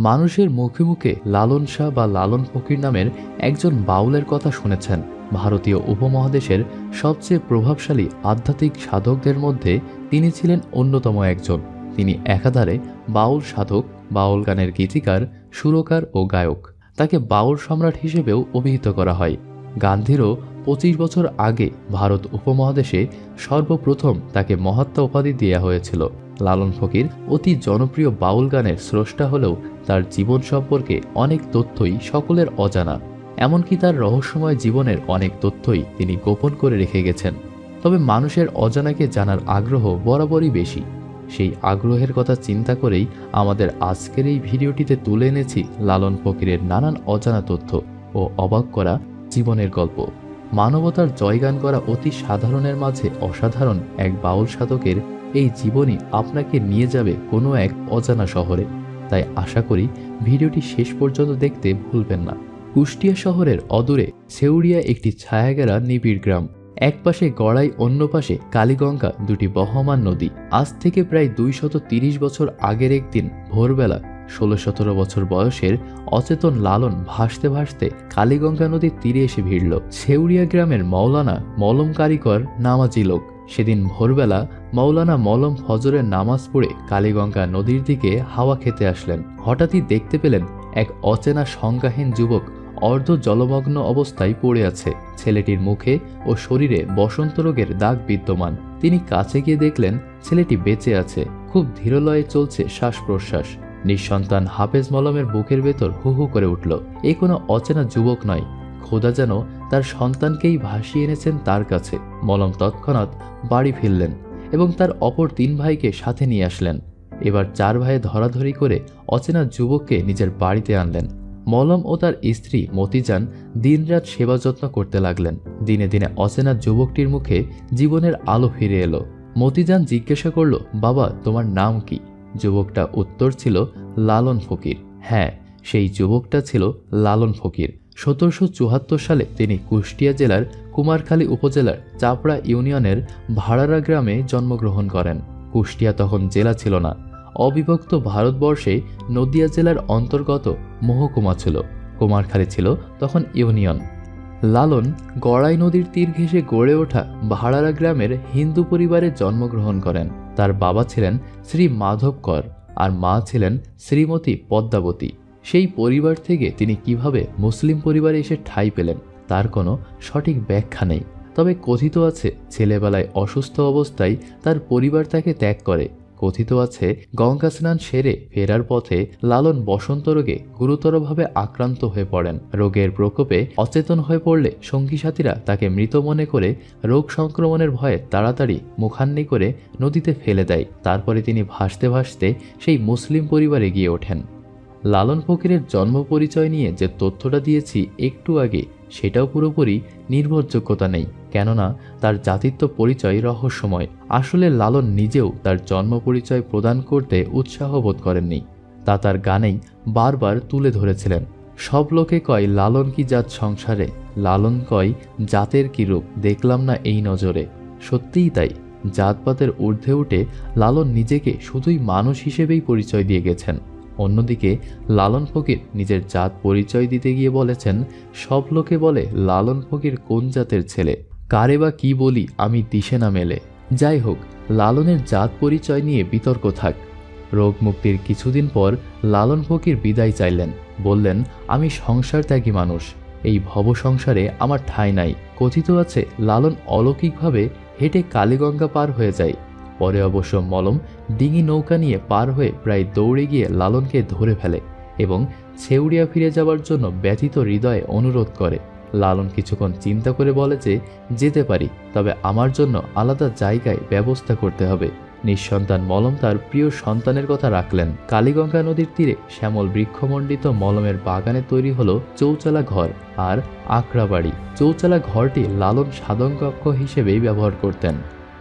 মানুষের মুখে মুখে লালন শাহ বা লালন ফকির নামের একজন বাউলের কথা শুনেছেন। ভারতীয় উপমহাদেশের সবচেয়ে প্রভাবশালী আধ্যাত্মিক সাধকদের মধ্যে তিনি ছিলেন অন্যতম একজন। তিনি একাধারে বাউল সাধক, বাউল গানের গীতিকার, সুরকার ও গায়ক। তাকে বাউল সম্রাট হিসেবেও অভিহিত করা হয়। গান্ধীরও পঁচিশ বছর আগে ভারত উপমহাদেশে সর্বপ্রথম তাকে মহাত্মা উপাধি দেওয়া হয়েছিল। লালন ফকির অতি জনপ্রিয় বাউল গানের স্রষ্টা হলেও তার জীবন সম্পর্কে অনেক তথ্যই সকলের অজানা। এমনকি তার রহস্যময় জীবনের অনেক তথ্যই তিনি গোপন করে রেখে গেছেন। তবে মানুষের অজানাকে জানার আগ্রহ বরাবরই বেশি। সেই আগ্রহের কথা চিন্তা করেই আমাদের আজকের এই ভিডিওটিতে তুলে এনেছি লালন ফকিরের নানান অজানা তথ্য ও অবাক করা জীবনের গল্প। মানবতার জয়গান করা অতি সাধারণের মাঝে অসাধারণ এক বাউল সাধকের এই জীবনই আপনাকে নিয়ে যাবে কোনো এক অজানা শহরে। তাই আশা করি ভিডিওটি শেষ পর্যন্ত দেখতে ভুলবেন না। কুষ্টিয়া শহরের অদূরে সেউড়িয়া একটি ছায়াগেরা নিবিড় গ্রাম। এক পাশে গড়াই, অন্য পাশে কালীগঙ্গা দুটি বহমান নদী। আজ থেকে প্রায় তিরিশ বছর আগের একদিন ভোরবেলা ষোলো সতেরো বছর বয়সের অচেতন লালন ভাসতে ভাসতে কালীগঙ্গা নদীর তীরে এসে ভিড়ল। ছেউড়িয়া গ্রামের মৌলানা মলম কারিকর নামাজি লোক। সেদিন ভোরবেলা মৌলানা মলম ফজরের নামাজ পড়ে কালীগঙ্গা নদীর দিকে হাওয়া খেতে আসলেন। হঠাৎই দেখতে পেলেন এক অচেনা সংজ্ঞাহীন যুবক অর্ধ জলমগ্ন অবস্থায় পড়ে আছে। ছেলেটির মুখে ও শরীরে বসন্ত রোগের দাগ বিদ্যমান। তিনি কাছে গিয়ে দেখলেন ছেলেটি বেঁচে আছে। খুব ধীরলয়ে চলছে শ্বাস প্রশ্বাস নিঃসন্তান হাফেজ মলমের বুকের ভেতর হু হু করে উঠল। এ কোনো অচেনা যুবক নয়। খোদা যেন তার সন্তানকেই ভাসিয়ে এনেছেন তার কাছে। মলম তৎক্ষণাৎ বাড়ি ফিরলেন এবং তার অপর তিন ভাইকে সাথে নিয়ে আসলেন। এবার চার ভাইয়ে ধরাধরি করে অচেনা যুবককে নিজের বাড়িতে আনলেন। মলম ও তার স্ত্রী মতিজান দিনরাত সেবা যত্ন করতে লাগলেন। দিনে দিনে অচেনা যুবকটির মুখে জীবনের আলো ফিরে এলো। মতিজান জিজ্ঞাসা করল, বাবা, তোমার নাম কি? যুবকটা উত্তর ছিল, লালন ফকির। হ্যাঁ সেই যুবকটা ছিল লালন ফকির। সতেরোশো চুয়াত্তর সালে তিনি কুষ্টিয়া জেলার কুমারখালী উপজেলার চাপড়া ইউনিয়নের ভাড়ারা গ্রামে জন্মগ্রহণ করেন। কুষ্টিয়া তখন জেলা ছিল না। অবিভক্ত ভারতবর্ষে নদিয়া জেলার অন্তর্গত মহকুমা ছিল। কুমারখালী ছিল তখন ইউনিয়ন। লালন গড়াই নদীর তীর ঘেঁষে গড়ে ওঠা ভাড়ারা গ্রামের হিন্দু পরিবারে জন্মগ্রহণ করেন। তার বাবা ছিলেন শ্রী মাধব কর আর মা ছিলেন শ্রীমতী পদ্মাবতী। সেই পরিবার থেকে তিনি কীভাবে মুসলিম পরিবারে এসে ঠাঁই পেলেন, তার কোনো সঠিক ব্যাখ্যা নেই। তবে কথিত আছে, ছেলেবেলায় অসুস্থ অবস্থায় তার পরিবার তাকে ত্যাগ করে। কথিত আছে, গঙ্গা স্নান সেরে ফেরার পথে লালন বসন্ত রোগে গুরুতরভাবে আক্রান্ত হয়ে পড়েন। রোগের প্রকোপে অচেতন হয়ে পড়লে সঙ্গী সাথীরা তাকে মৃত মনে করে রোগ সংক্রমণের ভয়ে তাড়াতাড়ি মুখান্নি করে নদীতে ফেলে দেয়। তারপরে তিনি ভাসতে ভাসতে সেই মুসলিম পরিবারে গিয়ে ওঠেন। লালন ফকিরের জন্ম পরিচয় নিয়ে যে তথ্যটা দিয়েছি একটু আগে, সেটাও পুরোপুরি নির্ভরযোগ্যতা নেই। কেননা, তার জাতিত্ব পরিচয় রহস্যময়। আসলে লালন নিজেও তার জন্ম পরিচয় প্রদান করতে উৎসাহ বোধ করেননি। তা তার গানেই বারবার তুলে ধরেছিলেন। সব লোকে কয়, লালন কি জাত সংসারে? লালন কয়, জাতের কি রূপ? দেখলাম না এই নজরে। সত্যিই তাই। জাতপাতের ঊর্ধ্বে উঠে লালন নিজেকে শুধুই মানুষ হিসেবেই পরিচয় দিয়ে গেছেন। অন্যদিকে লালন ফকির নিজের জাত পরিচয় দিতে গিয়ে বলেছেন, সব লোকে বলে লালন ফকির কোন জাতের ছেলে? কারে বা কি বলি আমি দিশে না মেলে। যাই হোক, লালনের জাত পরিচয় নিয়ে বিতর্ক থাক। রোগ মুক্তির কিছুদিন পর লালন ফকির বিদায় চাইলেন। বললেন, আমি সংসার ত্যাগী মানুষ। এই ভব সংসারে আমার ঠাঁই নাই। কথিত আছে, লালন অলৌকিকভাবে হেঁটে কালীগঙ্গা পার হয়ে যায়। পরে অবশ্য মলম ডিঙি নৌকা নিয়ে পার হয়ে প্রায় দৌড়ে গিয়ে লালনকে ধরে ফেলে এবং ছেউড়িয়া ফিরে যাওয়ার জন্য ব্যথিত হৃদয়ে অনুরোধ করে। লালন কিছুক্ষণ চিন্তা করে বলে যে, যেতে পারি, তবে আমার জন্য আলাদা জায়গায় ব্যবস্থা করতে হবে। নিঃসন্তান মলম তার প্রিয় সন্তানের কথা রাখলেন। কালীগঙ্গা নদীর তীরে শ্যামল বৃক্ষমণ্ডিত মলমের বাগানে তৈরি হলো চৌচালা ঘর আর আকড়া বাড়ি চৌচালা ঘরটি লালন সাধন কক্ষ হিসেবেই ব্যবহার করতেন।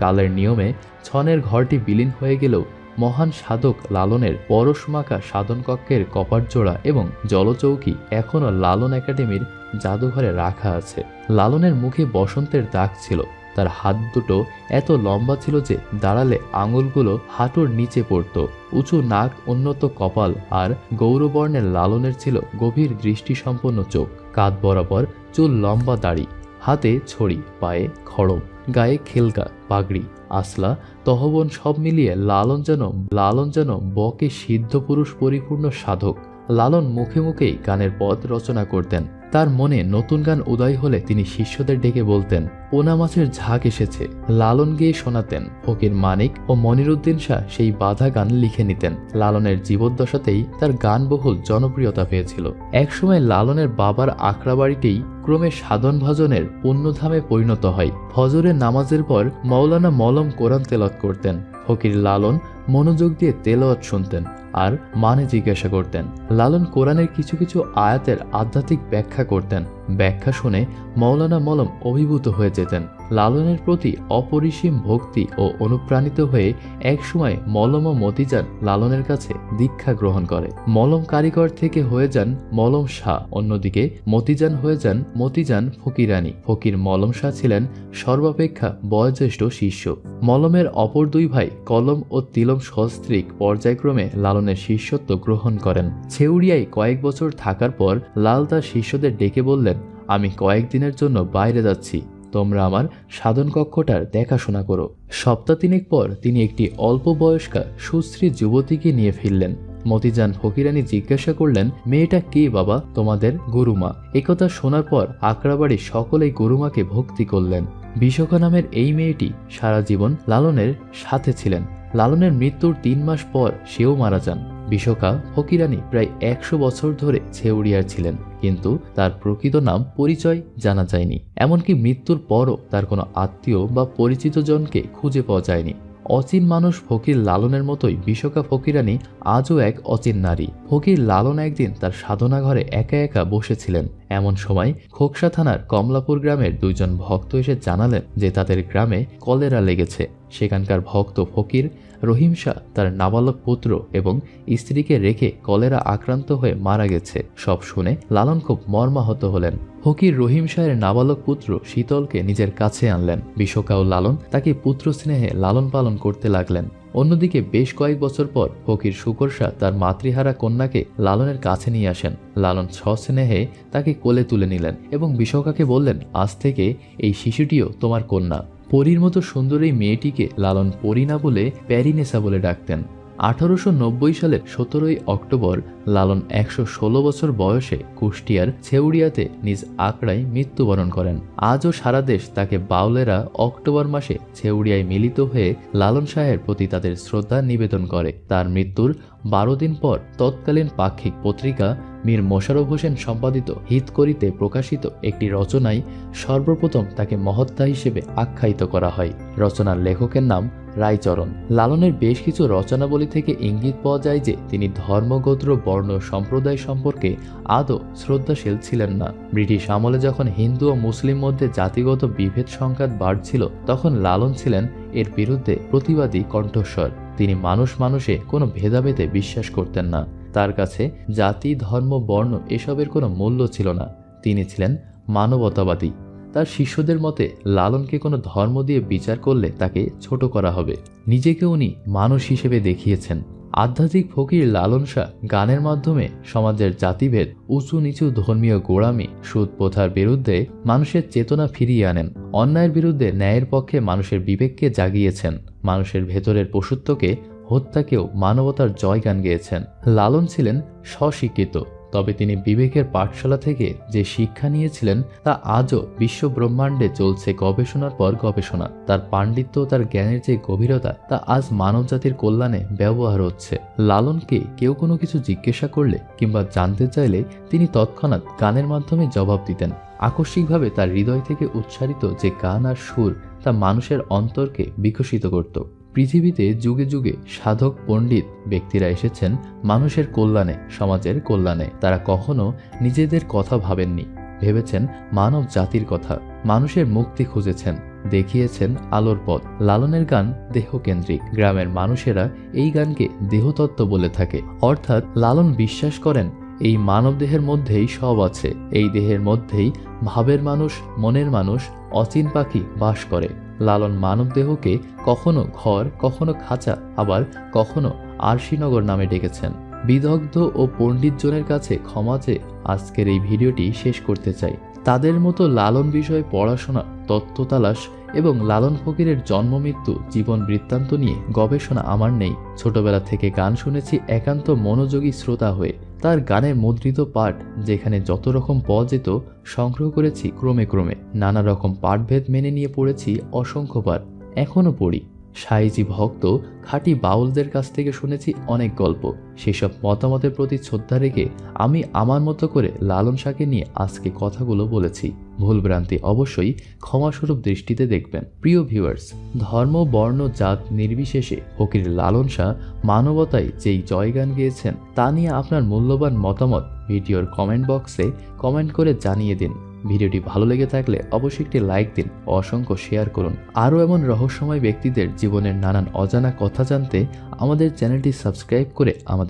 কালের নিয়মে ছনের ঘরটি বিলীন হয়ে গেলেও মহান সাধক লালনের পরশমাকা সাধনকক্ষের কপাটজোড়া এবং জলচৌকি এখনও লালন একাডেমির জাদুঘরে রাখা আছে। লালনের মুখে বসন্তের দাগ ছিল। তার হাত দুটো এত লম্বা ছিল যে দাঁড়ালে আঙুলগুলো হাঁটুর নিচে পড়ত। উঁচু নাক, উন্নত কপাল আর গৌরবর্ণের লালনের ছিল গভীর দৃষ্টিসম্পন্ন চোখ। কাঁধ বরাবর চুল লম্বা দাড়ি, হাতে ছড়ি, পায়ে খড়ম। গায়ে খেলকা, পাগড়ি আসলা তহবন সব মিলিয়ে লালন যেন লালন যেন বকে সিদ্ধ পুরুষ পরিপূর্ণ সাধক। লালন মুখে মুখেই গানের পদ রচনা করতেন। তার মনে নতুন গান উদয় হলে তিনি শিষ্যদের ডেকে বলতেন পোনা মাছের ঝাঁক এসেছে। লালন গিয়ে শোনাতেন, ফকির মানিক ও মনিরুদ্দিন শাহ সেই বাধা গান লিখে নিতেন। লালনের জীবদ্দশাতেই তার গানবহুল জনপ্রিয়তা পেয়েছিল একসময় লালনের বাবার আখড়া বাড়িতেই ক্রমে সাধন ভজনের পুণ্যধামে পরিণত হয়। ফজরের নামাজের পর মৌলানা মলম কোরআন তেলত করতেন। ফকির লালন মনোযোগ দিয়ে তেলাওয়াত শুনতেন আর মানে জিজ্ঞাসা করতেন, লালন কোরআনের কিছু কিছু আয়াতের আধ্যাত্মিক ব্যাখ্যা করতেন। ব্যাখ্যা শুনে মৌলানা মলম অভিভূত হয়ে যেতেন। লালনের প্রতি অপরিসীম ভক্তি ও অনুপ্রাণিত হয়ে একসময় মলম ও মতিজান লালনের কাছে দীক্ষা গ্রহণ করে। মলম কারিগর থেকে হয়ে যান মলম শাহ, অন্যদিকে মতিজান হয়ে যান মতিজান ফকিরানী। ফকির মলম শাহ ছিলেন সর্বাপেক্ষা বয়োজ্যেষ্ঠ শিষ্য। মলমের অপর দুই ভাই কলম ও তিলম সস্ত্রিক পর্যায়ক্রমে লালনের শিষ্যত্ব গ্রহণ করেন। ছেউড়িয়ায় কয়েক বছর থাকার পর লাল তার শিষ্যদের ডেকে বললেন আমি কয়েকদিনের জন্য বাইরে যাচ্ছি। তোমরা আমার সাধন কক্ষটার দেখাশোনা করো। সপ্তাহ তিনেক পর তিনি একটি অল্প বয়স্কা সুশ্রী যুবতীকে নিয়ে ফিরলেন। মতিজান ফকিরানী জিজ্ঞাসা করলেন, মেয়েটা কে বাবা? তোমাদের গুরুমা? একথা শোনার পর আকড়াবাড়ির সকলেই গুরুমাকে ভক্তি করলেন। বিশোখা নামের এই মেয়েটি সারা জীবন লালনের সাথে ছিলেন। লালনের মৃত্যুর তিন মাস পর সেও মারা যান। বিশোকা ফকিরানী প্রায় একশো বছর ধরে ছেউড়িয়ার ছিলেন, কিন্তু তার প্রকৃত নাম পরিচয় জানা যায়নি। এমনকি মৃত্যুর পরও তার কোনো আত্মীয় বা পরিচিত জনকে খুঁজে পাওয়া যায়নি। অচিন মানুষ ফকির লালনের মতোই বিশোকা ফকিরানী আজও এক অচিন নারী। ফকির লালন একদিন তার সাধনা ঘরে একা একা বসেছিলেন। এমন সময় খোকসা থানার কমলাপুর গ্রামের দুইজন ভক্ত এসে জানালেন যে তাদের গ্রামে কলেরা লেগেছে। সেখানকার ভক্ত ফকির রহিম শাহ তার নাবালক পুত্র এবং স্ত্রীকে রেখে কলেরা আক্রান্ত হয়ে মারা গেছে। সব শুনে লালন খুব মর্মাহত হলেন। হকির রহিম শাহের নাবালক পুত্র শীতলকে নিজের কাছে আনলেন। বিশোকা ও লালন তাকে পুত্র স্নেহে লালন পালন করতে লাগলেন। অন্যদিকে বেশ কয়েক বছর পর ফকির শুকর শাহ তার মাতৃহারা কন্যাকে লালনের কাছে নিয়ে আসেন। লালন সস্নেহে তাকে কোলে তুলে নিলেন এবং বিশোকাকে বললেন, আজ থেকে এই শিশুটিও তোমার কন্যা। পরীর মতো সুন্দর এই মেয়েটিকে লালন পরী না বলে প্যারিনেসা বলে ডাকতেন। আঠারোশো নব্বই সালের সতেরোই অক্টোবর লালন একশো ষোলো বছর বয়সে কুষ্টিয়ার ছেউড়িয়াতে নিজ আকড়ায় মৃত্যুবরণ করেন। আজও সারা দেশ তাকে বাউলেরা অক্টোবর মাসে ছেউড়িয়ায় মিলিত হয়ে লালন শাহের প্রতি তাদের শ্রদ্ধা নিবেদন করে। তার মৃত্যুর বারো দিন পর তৎকালীন পাক্ষিক পত্রিকা মীর মোশারফ হোসেন সম্পাদিত হিত করিতে প্রকাশিত একটি রচনায় সর্বপ্রথম তাকে মহত্তা হিসেবে আখ্যায়িত করা হয়। রচনার লেখকের নাম রায়চরণ। লালনের বেশ কিছু রচনাবলী থেকে ইঙ্গিত পাওয়া যায় যে তিনি ধর্মগোত্র, বর্ণ, সম্প্রদায় সম্পর্কে আদৌ শ্রদ্ধাশীল ছিলেন না। ব্রিটিশ আমলে যখন হিন্দু ও মুসলিম মধ্যে জাতিগত বিভেদ সংঘাত বাড়ছিল, তখন লালন ছিলেন এর বিরুদ্ধে প্রতিবাদী কণ্ঠস্বর। তিনি মানুষ মানুষে কোনো ভেদাভেদে বিশ্বাস করতেন না। তার কাছে জাতি, ধর্ম, বর্ণ এসবের কোনো মূল্য ছিল না। তিনি ছিলেন মানবতাবাদী। তার শিষ্যদের মতে লালনকে কোনো ধর্ম দিয়ে বিচার করলে তাকে ছোট করা হবে। নিজেকে উনি মানুষ হিসেবে দেখিয়েছেন। আধ্যাত্মিক ফকির লালন শাহ গানের মাধ্যমে সমাজের জাতিভেদ, উঁচু নিচু ধর্মীয় গোড়ামি, সুদ প্রথার বিরুদ্ধে মানুষের চেতনা ফিরিয়ে আনেন। অন্যায়ের বিরুদ্ধে ন্যায়ের পক্ষে মানুষের বিবেককে জাগিয়েছেন। মানুষের ভেতরের পশুত্বকে হত্যাকেও মানবতার জয়গান গেয়েছেন। লালন ছিলেন স্বশিক্ষিত। তবে তিনি বিবেকের পাঠশালা থেকে যে শিক্ষা নিয়েছিলেন তা আজও বিশ্ব ব্রহ্মাণ্ডে চলছে গবেষণার পর গবেষণা। তার পাণ্ডিত্য তার জ্ঞানের যে গভীরতা, তা আজ মানবজাতির কল্যাণে ব্যবহার হচ্ছে। লালনকে কেউ কোনো কিছু জিজ্ঞাসা করলে কিংবা জানতে চাইলে তিনি তৎক্ষণাৎ গানের মাধ্যমে জবাব দিতেন। আকস্মিকভাবে তার হৃদয় থেকে উচ্চারিত যে গান আর সুর, তা মানুষের অন্তরকে বিকশিত করত। পৃথিবীতে যুগে যুগে সাধক, পণ্ডিত ব্যক্তিরা এসেছেন মানুষের কল্যাণে, সমাজের কল্যাণে। তারা কখনো নিজেদের কথা ভাবেননি। ভেবেছেন মানব জাতির কথা। মানুষের মুক্তি খুঁজেছেন, দেখিয়েছেন আলোর পথ। লালনের গান দেহকেন্দ্রিক। গ্রামের মানুষেরা এই গানকে দেহতত্ত্ব বলে থাকে। অর্থাৎ লালন বিশ্বাস করেন, এই মানব দেহের মধ্যেই সব আছে। এই দেহের মধ্যেই ভাবের মানুষ, মনের মানুষ, অচিন পাখি বাস করে। লালন মানবদেহকে কখনো ঘর, কখনো খাঁচা, আবার কখনো আরশিনগর নামে ডেকেছেন। বিদগ্ধ ও পণ্ডিতজনের কাছে ক্ষমা চেয়ে আজকের এই ভিডিওটি শেষ করতে চাই। তাদের মতো লালন বিষয়ে পড়াশোনা তত্ত্ব তালাশ এবং লালন ফকিরের জন্ম মৃত্যু, জীবন বৃত্তান্ত নিয়ে গবেষণা আমার নেই। ছোটবেলা থেকে গান শুনেছি একান্ত মনোযোগী শ্রোতা হয়ে। তার গানের মুদ্রিত পাঠ যেখানে যত রকম পদ যেত, সংগ্রহ করেছি ক্রমে ক্রমে। নানা রকম পাঠভেদ মেনে নিয়ে পড়েছি অসংখ্যবার। এখনও পড়ি। সাইজি ভক্ত খাঁটি বাউলদের কাছ থেকে শুনেছি অনেক গল্প। সেসব মতামতের প্রতি শ্রদ্ধা রেখে আমি আমার মতো করে লালন শাহকে নিয়ে আজকে কথাগুলো বলেছি। ভুলভ্রান্তি অবশ্যই ক্ষমাস্বরূপ দৃষ্টিতে দেখবেন। প্রিয় ভিউয়ার্স, ধর্ম, বর্ণ, জাত নির্বিশেষে ফকির লালন শাহ মানবতায় যেই জয়গান গেয়েছেন, তা নিয়ে আপনার মূল্যবান মতামত ভিডিওর কমেন্ট বক্সে কমেন্ট করে জানিয়ে দিন। ভিডিওটি ভালো লেগে থাকলে অবশ্যই একটি লাইক দিন, অসংখ্য শেয়ার করুন। আরও এমন রহস্যময় ব্যক্তিদের জীবনের নানান অজানা কথা জানতে আমাদের চ্যানেলটি সাবস্ক্রাইব করে আমাদের